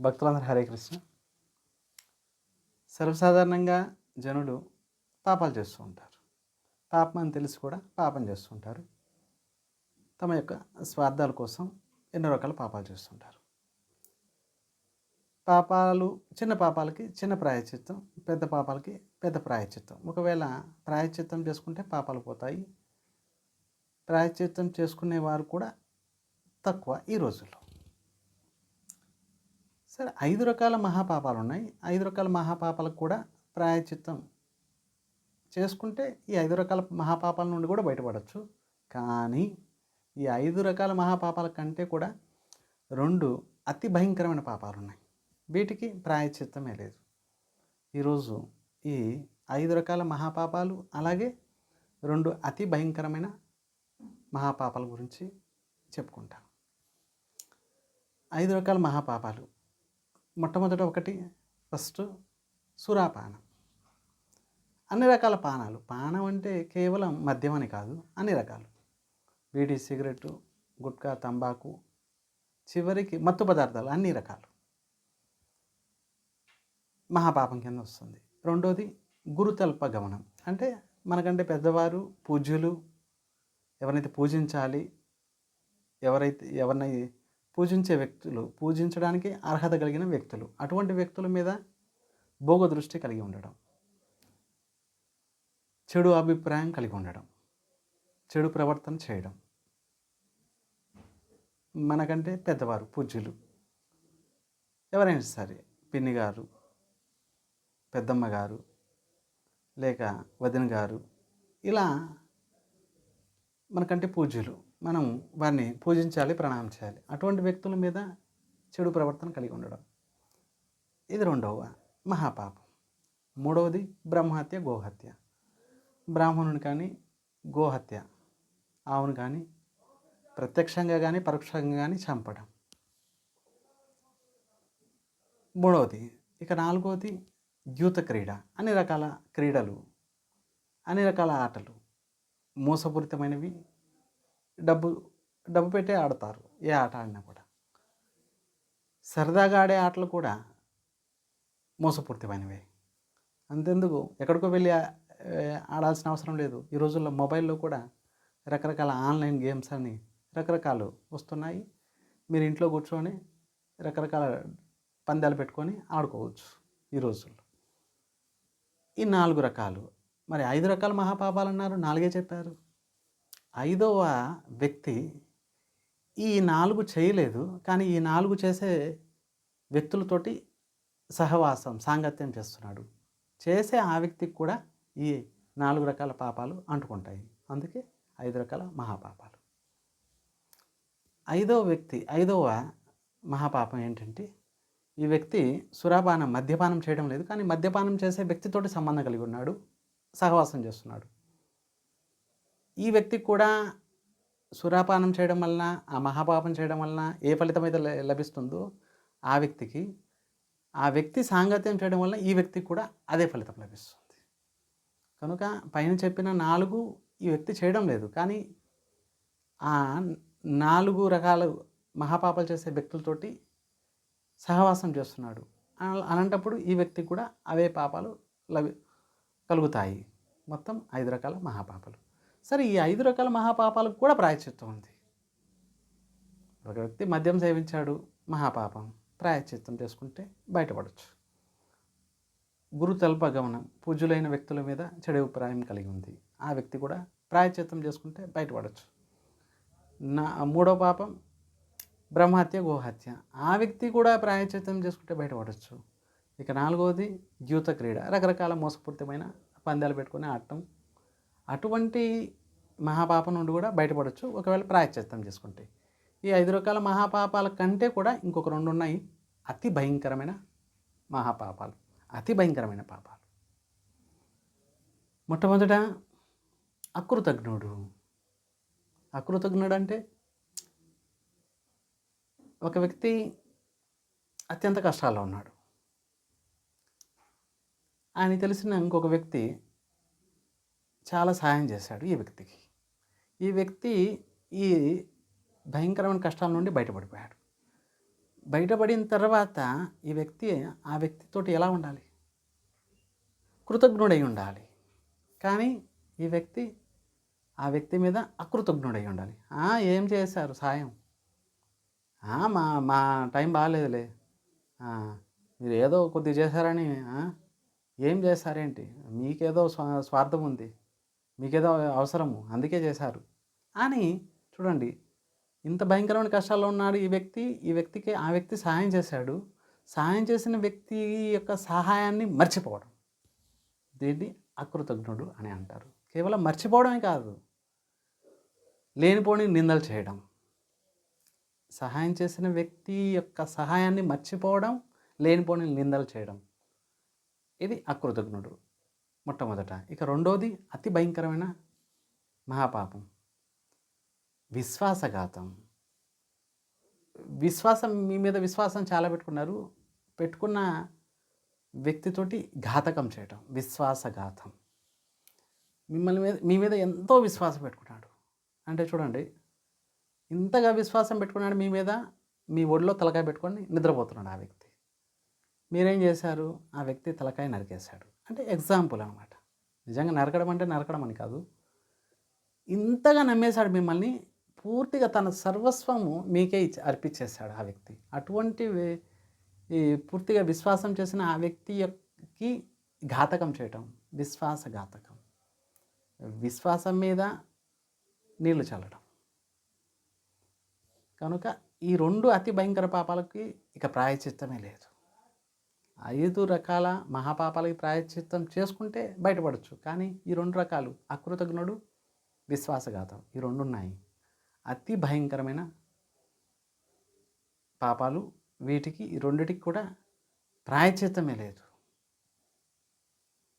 భక్తులందరూ హరే కృష్ణ. సర్వసాధారణంగా జనులు పాపాలు చేస్తూ ఉంటారు. పాపం అని తెలిసి కూడా పాపం చేస్తుంటారు తమ యొక్క స్వార్థాల కోసం ఎన్నో రకాల పాపాలు చేస్తుంటారు పాపాలు చిన్న పాపాలకి చిన్న ప్రాయశ్చిత్తం పెద్ద పాపాలకి పెద్ద ప్రాయశ్చిత్తం. ఒకవేళ ప్రాయశ్చిత్తం చేసుకుంటే పాపాలు పోతాయి. ప్రాయశ్చిత్తం చేసుకునేవారు కూడా తక్కువ ఈ రోజుల్లో. సరే ఐదు రకాల మహాపాపాలు ఉన్నాయి ఐదు రకాల మహాపాపాలకు కూడా ప్రాయశ్చిత్తం చేసుకుంటే ఈ ఐదు రకాల మహాపాపాల నుండి కూడా బయటపడవచ్చు కానీ ఈ ఐదు రకాల మహాపాపాల కంటే కూడా రెండు అతి భయంకరమైన పాపాలు ఉన్నాయి వీటికి ప్రాయశ్చిత్తమే లేదు. ఈరోజు ఈ ఐదు రకాల మహాపాపాలు అలాగే రెండు అతి భయంకరమైన మహాపాపాల గురించి చెప్పుకుంటాం. ఐదు రకాల మహాపాపాలు మొట్టమొదట ఒకటి ఫస్ట్ సురాపానం. అన్ని రకాల పానాలు. పానం అంటే కేవలం మద్యం అని కాదు అన్ని రకాలు. బీడీ సిగరెట్ గుట్కా తంబాకు చివరికి మత్తు పదార్థాలు అన్ని రకాలు. మహాపాపం కింద వస్తుంది. రెండోది గురుతల్ప గమనం. అంటే మనకంటే పెద్దవారు పూజ్యులు ఎవరినైతే పూజించాలి ఎవరైతే ఎవరినై పూజించే వ్యక్తులు పూజించడానికి అర్హత కలిగిన వ్యక్తులు. అటువంటి వ్యక్తుల మీద భోగ దృష్టి కలిగి ఉండడం. చెడు అభిప్రాయం కలిగి ఉండడం. చెడు ప్రవర్తన చేయడం. మనకంటే పెద్దవారు పూజ్యులు. ఎవరైనా సరే పిన్ని గారు పెద్దమ్మ గారు లేక వదిన గారు ఇలా మనకంటే పూజ్యులు. మనం వారిని పూజించాలి ప్రణామం చేయాలి. అటువంటి వ్యక్తుల మీద చెడు ప్రవర్తన కలిగి ఉండడం. ఇది రెండవ మహాపాపం. మూడవది బ్రహ్మహత్య గోహత్య. బ్రాహ్మణుని కానీ గోహత్య. ఆవును కానీ ప్రత్యక్షంగా కానీ పరోక్షంగా కానీ చంపడం. మూడవది ఇక నాలుగవది యూత క్రీడ. అన్ని రకాల క్రీడలు అన్ని రకాల ఆటలు మోసపూరితమైనవి డబ్బు డబ్బు పెట్టే ఆడతారు. ఏ ఆట ఆడినా కూడా. సరదాగా ఆడే ఆటలు కూడా మోసపూరితమైనవే. అంతెందుకు? ఎక్కడికో వెళ్ళి ఆడాల్సిన అవసరం లేదు. ఈ రోజుల్లో మొబైల్లో కూడా రకరకాల ఆన్లైన్ గేమ్స్ అని రకరకాలు వస్తున్నాయి. మీరు ఇంట్లో కూర్చొని రకరకాల పందాలు పెట్టుకొని ఆడుకోవచ్చు ఈ రోజుల్లో. ఈ నాలుగు రకాలు. మరి ఐదు రకాల మహాపాపాలు అన్నారు నాలుగే చెప్పారు. ఐదవ వ్యక్తి ఈ నాలుగు చేయలేదు కానీ ఈ నాలుగు చేసే వ్యక్తులతోటి సహవాసం సాంగత్యం చేస్తున్నాడు. చేసే ఆ వ్యక్తికి కూడా ఈ నాలుగు రకాల పాపాలు అంటుకుంటాయి. అందుకే ఐదు రకాల మహాపాపాలు. ఐదవ వ్యక్తి ఐదవ మహాపాపం ఏంటంటే ఈ వ్యక్తి సురాపానం మద్యపానం చేయడం లేదు కానీ మద్యపానం చేసే వ్యక్తితోటి సంబంధం కలిగి ఉన్నాడు సహవాసం చేస్తున్నాడు. ఈ వ్యక్తికి కూడా సురాపానం చేయడం వలన ఆ మహాపాపం చేయడం వలన ఏ ఫలితం అయితే లభిస్తుందో ఆ వ్యక్తికి ఆ వ్యక్తి సాంగత్యం చేయడం వలన ఈ వ్యక్తికి కూడా అదే ఫలితం లభిస్తుంది. కనుక పైన చెప్పిన నాలుగు ఈ వ్యక్తి చేయడం లేదు. కానీ ఆ నాలుగు రకాల మహాపాపాలు చేసే వ్యక్తులతోటి సహవాసం చేస్తున్నాడు. అన- అలాంటప్పుడు ఈ వ్యక్తికి కూడా అవే పాపాలు లభి కలుగుతాయి. మొత్తం ఐదు రకాల మహాపాపాలు. సరే ఈ ఐదు రకాల మహాపాపాలకు కూడా ప్రాయశ్చిత్తం ఉంది. ఒక వ్యక్తి మద్యం సేవించాడు మహాపాపం ప్రాయశ్చిత్తం చేసుకుంటే బయటపడవచ్చు గురుతల్ప గమనం పూజ్యులైన వ్యక్తుల మీద చెడు అభిప్రాయం కలిగి ఉంది. ఆ వ్యక్తి కూడా ప్రాయశ్చిత్తం చేసుకుంటే బయటపడవచ్చు నా మూడో పాపం బ్రహ్మహత్య గోహత్య. ఆ వ్యక్తి కూడా ప్రాయశ్చిత్తం చేసుకుంటే బయటపడవచ్చు ఇక నాలుగవది జ్యూత క్రీడ రకరకాల మోసపూరితమైన పందాలు పెట్టుకొని ఆడటం అటువంటి మహాపాపం నుండి కూడా బయటపడవచ్చు ఒకవేళ ప్రాయశ్చిత్తం చేసుకుంటే. ఈ ఐదు రకాల మహాపాపాల కంటే కూడా ఇంకొక రెండు ఉన్నాయి. అతి భయంకరమైన మహాపాపాలు. అతి భయంకరమైన పాపాలు. మొట్టమొదట అకృతజ్ఞుడు. అకృతజ్ఞుడు అంటే ఒక వ్యక్తి అత్యంత కష్టాల్లో ఉన్నాడు. ఆయన తెలిసిన ఇంకొక వ్యక్తి చాలా సహాయం చేశాడు ఈ వ్యక్తికి. ఈ వ్యక్తి ఈ భయంకరమైన కష్టాల నుండి బయటపడిపోయాడు. బయటపడిన తర్వాత ఈ వ్యక్తి ఆ వ్యక్తితోటి ఎలా ఉండాలి? కృతజ్ఞుడై ఉండాలి. కానీ ఈ వ్యక్తి ఆ వ్యక్తి మీద అకృతజ్ఞుడై ఉండాలి. ఏం చేశారు? సాయం. మా మా టైం బాగాలేదులే. మీరు ఏదో కొద్ది చేశారని ఏం చేశారేంటి? మీకేదో స్వార్థం ఉంది. మీకేదో అవసరము అందుకే చేశారు. అని చూడండి ఇంత భయంకరమైన కష్టాల్లో ఉన్నాడు ఈ వ్యక్తి ఈ వ్యక్తికి ఆ వ్యక్తి సహాయం చేశాడు. సహాయం చేసిన వ్యక్తి యొక్క సహాయాన్ని మర్చిపోవడం. దీన్ని అకృతజ్ఞుడు అని అంటారు. కేవలం మర్చిపోవడమే కాదు లేనిపోని నిందలు చేయడం. సహాయం చేసిన వ్యక్తి యొక్క సహాయాన్ని మర్చిపోవడం లేనిపోని నిందలు చేయడం. ఇది అకృతజ్ఞుడు. మొట్టమొదట. ఇక రెండోది అతి భయంకరమైన మహాపాపం. విశ్వాసఘాతం. విశ్వాసం మీ మీద విశ్వాసం చాలా పెట్టుకున్నారు. పెట్టుకున్న వ్యక్తితోటి ఘాతకం చేయటం విశ్వాసఘాతం. మిమ్మల్ని మీద మీ మీద ఎంతో విశ్వాసం పెట్టుకున్నాడు. అంటే చూడండి ఇంతగా విశ్వాసం పెట్టుకున్నాడు మీ మీద మీ ఒడిలో తలకాయ పెట్టుకొని నిద్రపోతున్నాడు ఆ వ్యక్తి. మీరేం చేశారు? ఆ వ్యక్తి తలకాయ నరికేశాడు. అంటే ఎగ్జాంపుల్ అనమాట నిజంగా నరకడం అంటే నరకడం అని కాదు. ఇంతగా నమ్మేశాడు మిమ్మల్ని పూర్తిగా తన సర్వస్వము మీకే ఇచ్చి అర్పించేశాడు ఆ వ్యక్తి. అటువంటి ఈ పూర్తిగా విశ్వాసం చేసిన ఆ వ్యక్తికి ఘాతకం చేయటం విశ్వాసఘాతకం. విశ్వాసం మీద నీళ్ళు చల్లడం కనుక ఈ రెండు అతి భయంకర పాపాలకి ఇక ప్రాయచిత్తమే లేదు. ఐదు రకాల మహాపాపాలకి ప్రాయశ్చిత్తం చేసుకుంటే బయటపడచ్చు. కానీ ఈ రెండు రకాలు అకృతజ్ఞుడు విశ్వాసఘాతం ఈ రెండు ఉన్నాయి. అతి భయంకరమైన పాపాలు వీటికి ఈ రెండిటికి కూడా ప్రాయచిత్తమే లేదు.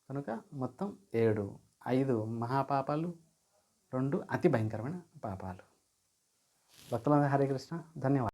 కనుక మొత్తం ఏడు. ఐదు మహాపాపాలు రెండు అతి భయంకరమైన పాపాలు. భక్తులందరూ హరే కృష్ణ. ధన్యవాదాలు.